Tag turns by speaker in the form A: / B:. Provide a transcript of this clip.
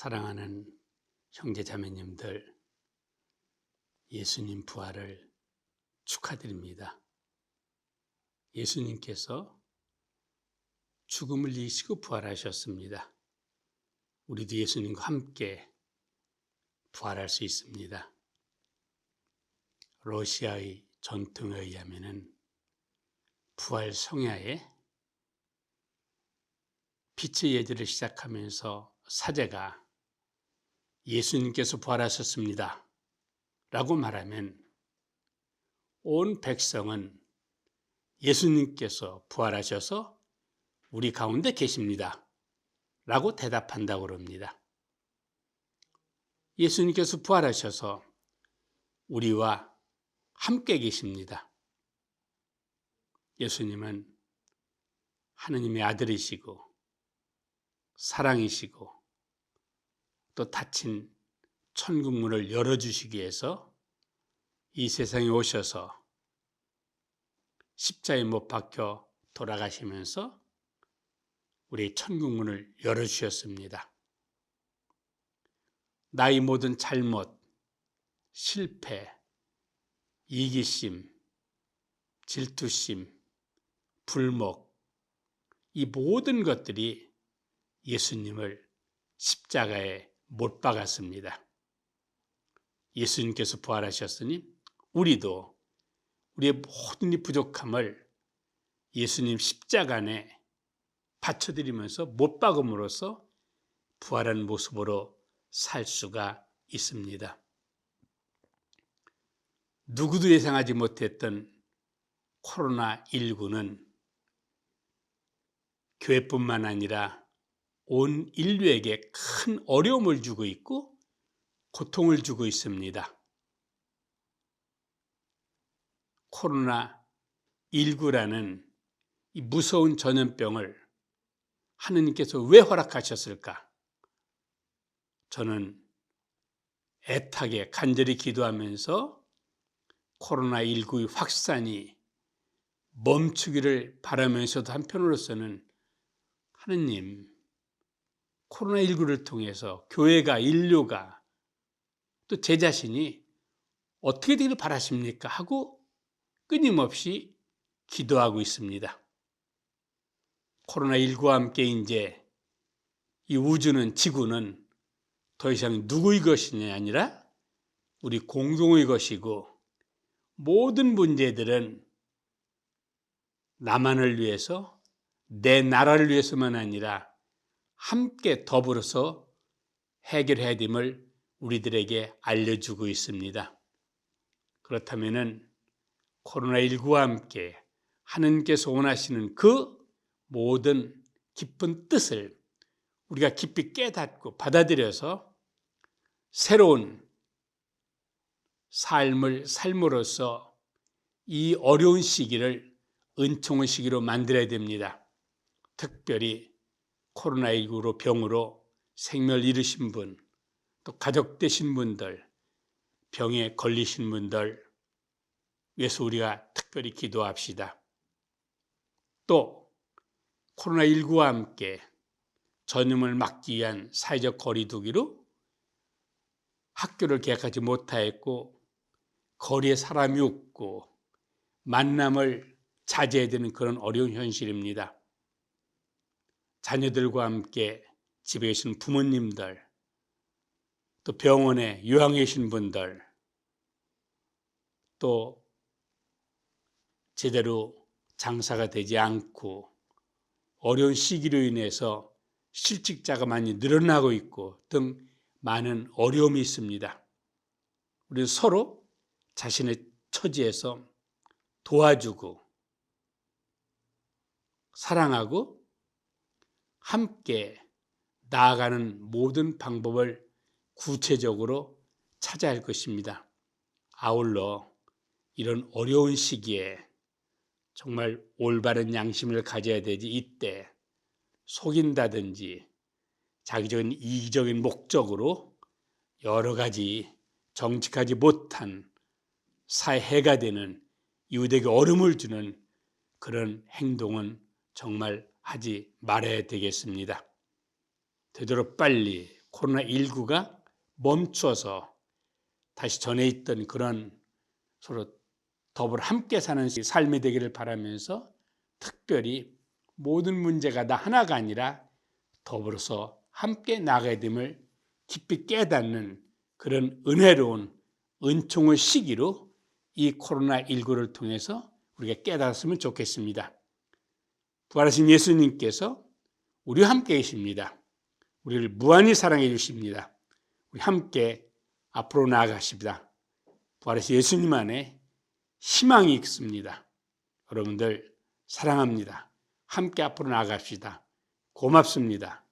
A: 사랑하는 형제 자매님들, 예수님 부활을 축하드립니다. 예수님께서 죽음을 이기시고 부활하셨습니다. 우리도 예수님과 함께 부활할 수 있습니다. 러시아의 전통에 의하면 부활 성야에 빛의 예절을 시작하면서 사제가 예수님께서 부활하셨습니다. 라고 말하면 온 백성은 예수님께서 부활하셔서 우리 가운데 계십니다. 라고 대답한다고 그럽니다. 예수님께서 부활하셔서 우리와 함께 계십니다. 예수님은 하느님의 아들이시고 사랑이시고 또 닫힌 천국문을 열어주시기 위해서 이 세상에 오셔서 십자에 못 박혀 돌아가시면서 우리 천국문을 열어주셨습니다. 나의 모든 잘못, 실패, 이기심, 질투심, 불목, 이 모든 것들이 예수님을 십자가에 못 박았습니다. 예수님께서 부활하셨으니 우리도 우리의 모든 이 부족함을 예수님 십자가에 바쳐드리면서 못 박음으로써 부활한 모습으로 살 수가 있습니다. 누구도 예상하지 못했던 코로나19는 교회뿐만 아니라 온 인류에게 큰 어려움을 주고 있고 고통을 주고 있습니다. 코로나 19라는 이 무서운 전염병을 하느님께서 왜 허락하셨을까? 저는 애타게 간절히 기도하면서 코로나19의 확산이 멈추기를 바라면서도 한편으로서는 하느님, 코로나19를 통해서 교회가, 인류가 또 제 자신이 어떻게 되기를 바라십니까? 하고 끊임없이 기도하고 있습니다. 코로나19와 함께 이제 이 우주는, 지구는 더 이상 누구의 것이 아니라 우리 공동의 것이고 모든 문제들은 나만을 위해서 내 나라를 위해서만 아니라 함께 더불어서 해결해야 됨을 우리들에게 알려주고 있습니다. 그렇다면 코로나19와 함께 하느님께서 원하시는 그 모든 깊은 뜻을 우리가 깊이 깨닫고 받아들여서 새로운 삶을 삶으로써 이 어려운 시기를 은총의 시기로 만들어야 됩니다. 특별히 코로나19로 병으로 생명을 잃으신 분, 또 가족 되신 분들, 병에 걸리신 분들 위해서 우리가 특별히 기도합시다. 또 코로나19와 함께 전염을 막기 위한 사회적 거리두기로 학교를 개학하지 못하였고 거리에 사람이 없고 만남을 자제해야 되는 그런 어려운 현실입니다. 자녀들과 함께 집에 계신 부모님들, 또 병원에 요양해 계신 분들, 또 제대로 장사가 되지 않고 어려운 시기로 인해서 실직자가 많이 늘어나고 있고 등 많은 어려움이 있습니다. 우리 서로 자신의 처지에서 도와주고 사랑하고 함께 나아가는 모든 방법을 구체적으로 찾아야 할 것입니다. 아울러 이런 어려운 시기에 정말 올바른 양심을 가져야 되지 이때 속인다든지 자기적인 이기적인 목적으로 여러 가지 정직하지 못한 사회해가 되는 이웃에게 어려움을 주는 그런 행동은 정말 하지 말아야 되겠습니다. 되도록 빨리 코로나19가 멈춰서 다시 전에 있던 그런 서로 더불어 함께 사는 삶이 되기를 바라면서 특별히 모든 문제가 나 하나가 아니라 더불어서 함께 나가야 됨을 깊이 깨닫는 그런 은혜로운 은총의 시기로 이 코로나19를 통해서 우리가 깨달았으면 좋겠습니다. 부활하신 예수님께서 우리와 함께 계십니다. 우리를 무한히 사랑해 주십니다. 우리 함께 앞으로 나아가십니다. 부활하신 예수님 안에 희망이 있습니다. 여러분들 사랑합니다. 함께 앞으로 나아갑시다. 고맙습니다.